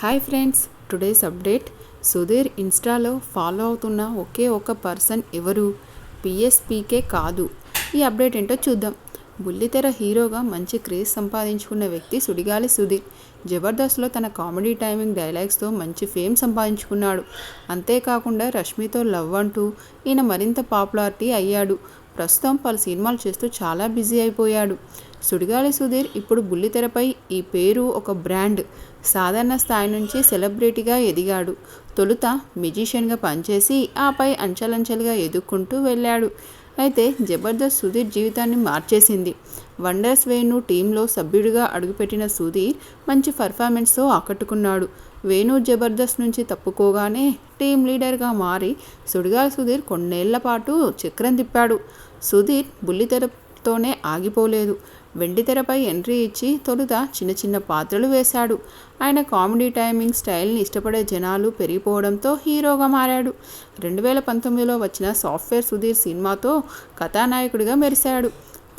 Hi friends today's update. Sudheer ఇన్స్టాలో follow అవుతున్న ఒకే ఒక పర్సన్ ఎవరు? పిఎస్పీకే కాదు. ఈ అప్డేట్ ఏంటో చూద్దాం. బుల్లితెర హీరోగా మంచి క్రేజ్ సంపాదించుకున్న వ్యక్తి సుడిగాలి సుధీర్. జబర్దస్త్లో తన కామెడీ టైమింగ్ డైలాగ్స్తో మంచి ఫేమ్ సంపాదించుకున్నాడు. అంతేకాకుండా రష్మితో లవ్ అంటూ ఈయన మరింత పాపులారిటీ అయ్యాడు. ప్రస్తుతం పలు సినిమాలు చేస్తూ చాలా బిజీ అయిపోయాడు. సుడిగాలి సుధీర్ ఇప్పుడు బుల్లితెరపై ఈ పేరు ఒక బ్రాండ్. సాధారణ స్థాయి నుంచి సెలబ్రిటీగా ఎదిగాడు. తొలుత మ్యూజిషియన్గా పనిచేసి ఆపై అంచలంచలుగా ఎదుక్కుంటూ వెళ్ళాడు. అయితే జబర్దస్త్ సుధీర్ జీవితాన్ని మార్చేసింది. వండర్స్ వేణు టీంలో సభ్యుడిగా అడుగుపెట్టిన సుధీర్ మంచి పర్ఫార్మెన్స్తో ఆకట్టుకున్నాడు. వేణు జబర్దస్త్ నుంచి తప్పుకోగానే టీం లీడర్గా మారి సుడిగాలి సుధీర్ కొన్నేళ్ళ పాటు చక్రం తిప్పాడు. సుధీర్ బుల్లితెరతోనే ఆగిపోలేదు. వెండితెరపై ఎంట్రీ ఇచ్చి తొలుత చిన్న చిన్న పాత్రలు వేశాడు. ఆయన కామెడీ టైమింగ్ స్టైల్ని ఇష్టపడే జనాలు పెరిగిపోవడంతో హీరోగా మారాడు. రెండు వేల పంతొమ్మిదిలో వచ్చిన సాఫ్ట్వేర్ సుధీర్ సినిమాతో కథానాయకుడిగా మెరిశాడు.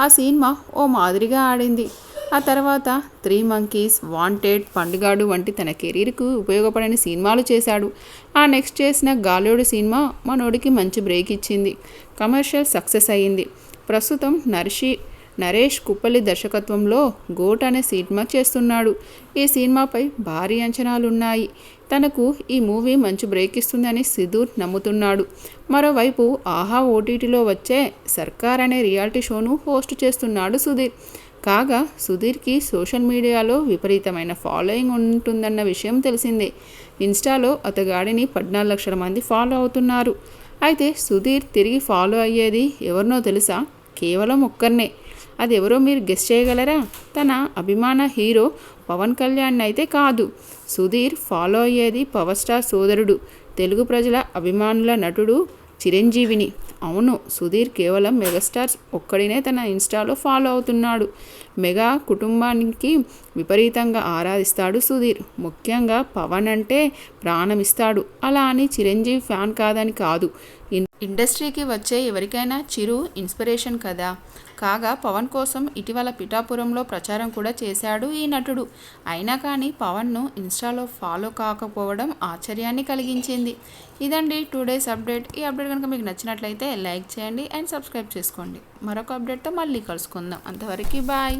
ఆ సినిమా ఓ మాదిరిగా ఆడింది. ఆ తర్వాత త్రీ మంకీస్ వాంటెడ్ పండుగాడు వంటి తన కెరీర్కు ఉపయోగపడని సినిమాలు చేశాడు. ఆ నెక్స్ట్ చేసిన గాలోడు సినిమా మనోడికి మంచి బ్రేక్ ఇచ్చింది. కమర్షియల్ సక్సెస్ అయ్యింది. ప్రస్తుతం నర్షి నరేష్ కుప్పలి దర్శకత్వంలో గోట్ అనే సినిమా చేస్తున్నాడు. ఈ సినిమాపై భారీ అంచనాలున్నాయి. తనకు ఈ మూవీ మంచి బ్రేక్ ఇస్తుందని సిధూర్ నమ్ముతున్నాడు. మరోవైపు ఆహా ఓటీటీలో వచ్చే సర్కార్ అనే రియాలిటీ షోను హోస్ట్ చేస్తున్నాడు సుధీర్. కాగా సుధీర్కి సోషల్ మీడియాలో విపరీతమైన ఫాలోయింగ్ ఉంటుందన్న విషయం తెలిసిందే. ఇన్స్టాలో అతగాడిని పద్నాలుగు లక్షల మంది ఫాలో అవుతున్నారు. అయితే సుధీర్ తిరిగి ఫాలో అయ్యేది ఎవరినో తెలుసా? కేవలం ఒక్కరినే. అది ఎవరో మీరు గెస్ట్ చేయగలరా? తన అభిమాన హీరో పవన్ కళ్యాణ్ అయితే కాదు. సుధీర్ ఫాలో అయ్యేది పవర్ స్టార్ సోదరుడు తెలుగు ప్రజల అభిమానుల నటుడు చిరంజీవిని. అవును సుధీర్ కేవలం మెగాస్టార్స్ ఒక్కడినే తన ఇన్స్టాలో ఫాలో అవుతున్నాడు. మెగా కుటుంబానికి విపరీతంగా ఆరాధిస్తాడు సుధీర్. ముఖ్యంగా పవన్ అంటే ప్రాణమిస్తాడు. అలా అని చిరంజీవి ఫ్యాన్ కాదని కాదు. ఇండస్ట్రీకి వచ్చే ఎవరికైనా చిరు ఇన్స్పిరేషన్ కదా. కాగా పవన్ కోసం ఇటీవల పిఠాపురంలో ప్రచారం కూడా చేశాడు ఈ నటుడు. అయినా కానీ పవన్ను ఇన్స్టాలో ఫాలో కాకపోవడం ఆశ్చర్యాన్ని కలిగించింది. ఇదండి టూ డేస్ అప్డేట్. ఈ అప్డేట్ కనుక మీకు నచ్చినట్లయితే లైక్ చేయండి అండ్ సబ్స్క్రైబ్ చేసుకోండి. మరొక అప్డేట్తో మళ్ళీ కలుసుకుందాం. అంతవరకు బాయ్.